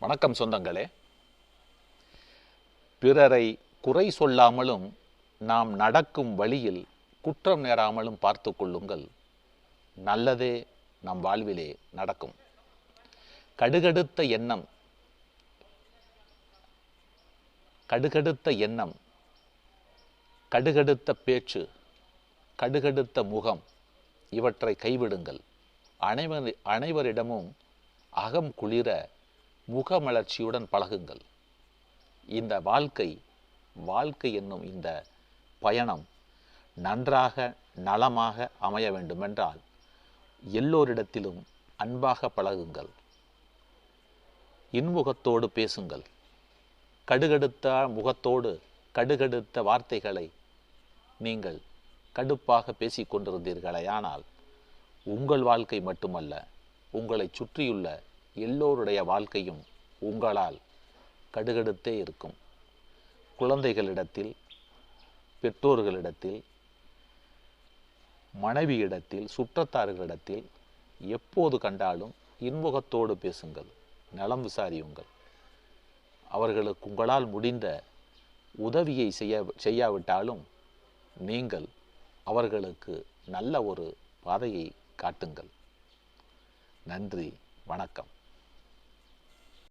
வணக்கம் சொந்தங்களே. பிறரை குறை சொல்லாமலும் நாம் நடக்கும் வழியில் குற்றம் நேராமலும் பார்த்து கொள்ளுங்கள். நல்லதே நம் வாழ்விலே நடக்கும். கடுகடுத்த எண்ணம். கடுகடுத்த எண்ணம். கடுகடுத்த பேச்சு. கடுகடுத்த முகம். இவற்றை கைவிடுங்கள். அனைவர் அனைவரிடமும் அகம் குளிர முகமலர்ச்சியுடன் பழகுங்கள். இந்த வாழ்க்கை வாழ்க்கை என்னும் இந்த பயணம் நன்றாக நலமாக அமைய வேண்டுமென்றால் எல்லோரிடத்திலும் அன்பாக பழகுங்கள். இன்முகத்தோடு பேசுங்கள். கடுகடுத்த முகத்தோடு கடுகடுத்த வார்த்தைகளை நீங்கள் கடுப்பாக பேசிக்கொண்டிருந்தீர்களே கொண்டிருந்தீர்களேயானால் உங்கள் வாழ்க்கை மட்டுமல்ல உங்களை சுற்றியுள்ள எல்லோருடைய வாழ்க்கையும் உங்களால் கடுகடுத்தே இருக்கும். குழந்தைகளிடத்தில் பெற்றோர்களிடத்தில் மனைவியிடத்தில் சுற்றத்தார்களிடத்தில் எப்போது கண்டாலும் இன்முகத்தோடு பேசுங்கள் நலம் விசாரியுங்கள். அவர்களுக்கு உங்களால் முடிந்த உதவியை செய்ய செய்யாவிட்டாலும் நீங்கள் அவர்களுக்கு நல்ல ஒரு பாதையை காட்டுங்கள். நன்றி வணக்கம்.